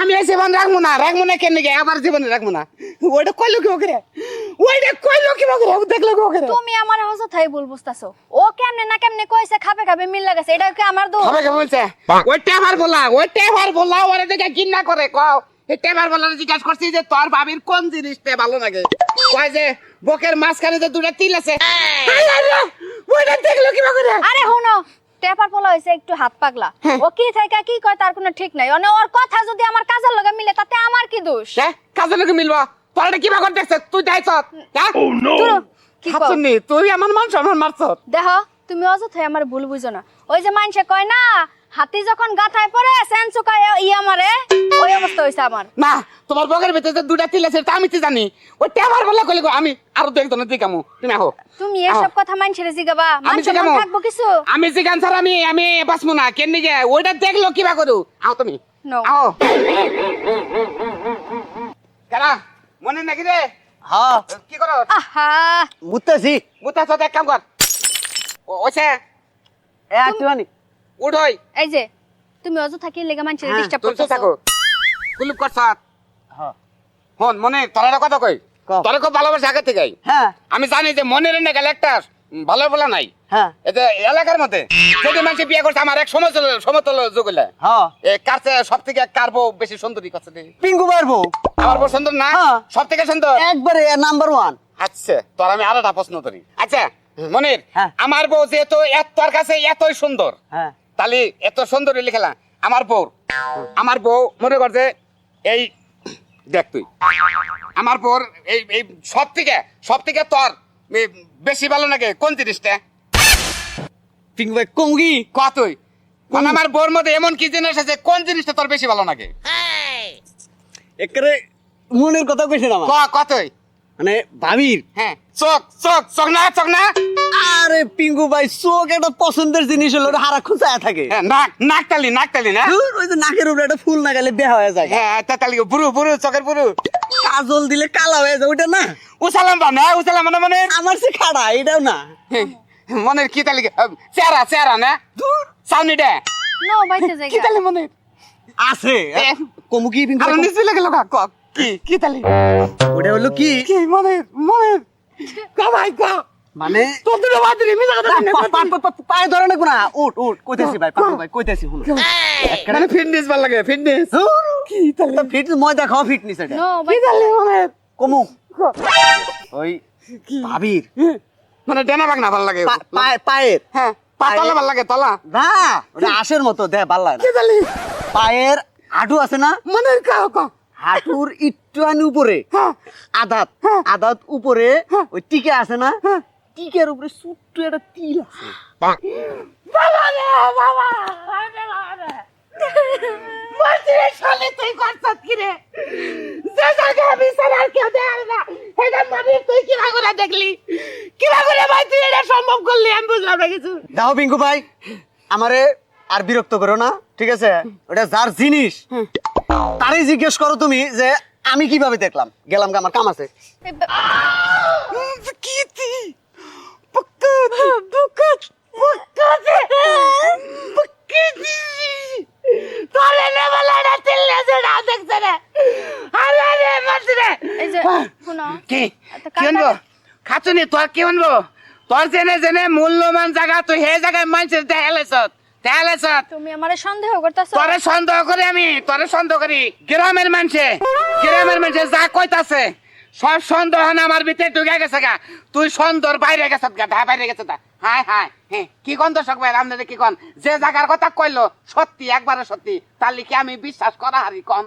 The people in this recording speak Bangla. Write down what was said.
আমি জীবন রাখব না রাখব না কেন আবার জীবনে রাখব না। ওইটা কইলো কি ওকে ওইটা কইলো কি ওকে দেখল কি ওকে তুমি আমার হসে থাই ভুল বুঝতাছো। ও কেমনে না কেমনে কইছে খাবে খাবে মিল লাগাছে এটা কি আমার দোষ? হবে কে বলছে ওইটা আবার বলা ওইটা আবার বলা ওরে দেখে কি করে কও। এটা আবার বলা জিজ্ঞাসা করছি যে তোর বাবির কোন জিনিসটা ভালো লাগে? কয় যে বকের মাঝখানে যে দুটা তিল আছে। আরে, আরে, ওইটা দেখল কি করে? আরে হুনো টেপার পোলা হইছে একটু হাত পাগলা। ও কি থেকে কি কয় তার কোনো ঠিক নাই। মানে ওর কথা যদি আমার কাজের লগে মিলে তাতে আমার কি দোষ? হ্যাঁ কাজে লোকে মিলবো? এটা কিবা করে দেখছে? তুই যাইছ হ্যাঁ? কি হাতুনি তুই আমার মান সম্মান মারছ। দেখো তুমি অযথাই আমার ভুল বুঝো না। ওই যে মানুষে কয় না হাতি যখন গাথায় পড়ে সেন চুকায় ই আমারে। ওই হইছে আমার। না তোমার বকের ভিতরে যে দুটা তিল আছে তা আমি তো জানি। ওইটা আবার বলে কইলে আমি আরও দু একজনের দিকামু তুমি আহো। তুমি এসব কথা মানুষের জিগাবা। আমি মানুষের থাকব কিছু? আমি জিগান স্যার আমি আমি বাঁচবো না কেন নিগে ওইটা দেখল কিবা করু। আও তুমি। আও কারা মনে নাকি রে? হ্যাঁ। কি করো? আহা। বুঝতেছি মুতা সাথে এক কাম কর। ওছে এ একটুখানি উঠ হই এই যে তুমি অযথা কি লেগে মানুষের হ্যাঁ, ডিস্টার্ব তুই তো থাকো। কুলুপ কর সাথ হ্যাঁ। হন মনে তোর একটা কথা কই। তোর খুব ভালোবাসা আগে থেকে হ্যাঁ। আমি জানি যে মনের না গেলে একটা ভালো বলা নাই। হ্যাঁ। এতে এলাকার মধ্যে যদি মানুষ বিয়ে করছে আমার এক সমতল সমতল যুগ হইলে। হ্যাঁ। সব থেকে কার বউ বেশি সুন্দরী করছে রে? পিঙ্কু পারব আমার বউ সুন্দর না? হ্যাঁ। সব থেকে সুন্দর? একবারে নাম্বার ওয়ান আচ্ছা তোর আমি আরও একটা প্রশ্ন করি। আচ্ছা মনির। আমার বউ যেহেতু এত তোর কাছে এতই সুন্দর। হ্যাঁ। তাহলে এত সুন্দর লিখেলা আমার বউ আমার বউ মনে করছে এই দেখ তুই। আমার পর এই এই সব থেকে সব থেকে তোর বেশি ভালো লাগে কোন জিনিসটা? পিঙ্কু ভাই কতই মানে আমার বোর মধ্যে এমন কি জিনিস আছে কোন জিনিসটা তোর বেশি ভালো লাগে একেবারে মনের কথা কইছ না ক কতই মানে ভাবির হ্যাঁ। চোখ চোখ চোখ না চোখ না। আরে পিঙ্কু ভাই চোখ একটা পছন্দের জিনিস হলো ওটা হারা খুঁচায় থাকে। হ্যাঁ নাক নাকতালি নাকতালি না? ওই যে নাকের উপরে একটা ফুল না গেলে বেহা হয়ে যায়। হ্যাঁ তাতালি বুড়ু বুড়ু চোখের বুড়ু। কাজল দিলে কালা হয়ে যায় ওইটা না? উসালাম বা না উসালাম মানে মনে আমার সে খাড়া এটাও না। মনের কি তালি চেহারা চেহারা না? সাউনি ডে নো বাইতে যাই কি তালি মনে আছে। কমুকি পিঙ্কু আর নিচে লেগে লগা ক কি কি তালি ওটা হলো কি? কি মনে মনে ক ভাই মানে? তোর দুটো বাদরি মিছা কথা পা- শুনে পা- পা- পা- পা- পায়ে ধরে না। কোনা উঠ উঠ কইতেছি ভাই পাপু ভাই কইতেছি শুনো মানে ফিটনেস ভালো লাগে ফিটনেস কি তালি ফিট ময়দা খাওয়া ফিটনেস এটা। কি তালি মনে কমু। ওই কি? ভাবির। মানে ডেনা বাগনা ভালো লাগে। পায়ে- পায়ের। হ্যাঁ পা ভালো লাগে তলা। না ওটা আশের মতো দে ভালো লাগে কি তালি পায়ের হাঁটু আছে না? মনে কা ক হাঁটুর একটুখানি উপরে। হ্যাঁ। আদাত। আদাত উপরে। ওই টিকে আছে না? টিকের উপরে ছোট্ট একটা তিল আছে। বাবা রে বাবা তুই করছত কি রে? যে জায়গা আমি সারার কেউ দেয় না এটা মন্দির তুই করে দেখলি? করে ভাই তুই এটা সম্ভব করলি? আমি বুঝলাম না কিছু। দাও পিঙ্কু ভাই আমারে আর বিরক্ত করো না ঠিক আছে? ওটা যার জিনিস। তারই জিজ্ঞেস করো তুমি যে আমি কীভাবে দেখলাম? গেলাম আমার কাম আছে। খাচুনি তোর কি আনব? তোর জেনে জেনে মূল্যবান জায়গা তুই হে জায়গায় মানুষের দেখালেছ স্যার তুমি আমারে সন্দেহ করতেছ? তোরে সন্দেহ করি আমি তোরে সন্দেহ করি। গ্রামের মানুষে গ্রামের মানুষে যা কইতাছে সব সন্দেহ না আমার ভিতরে ঢুকে গেছে গা। তুই সন্দর বাইরে গেছ গা ধা বাইরে গেছে তা হায় হায় হ্যাঁ কি কন তো ভাই আপনাদের কি কন? যে জায়গার কথা কইলো সত্যি একবারে সত্যি তার লিখে আমি বিশ্বাস করা হারি কম।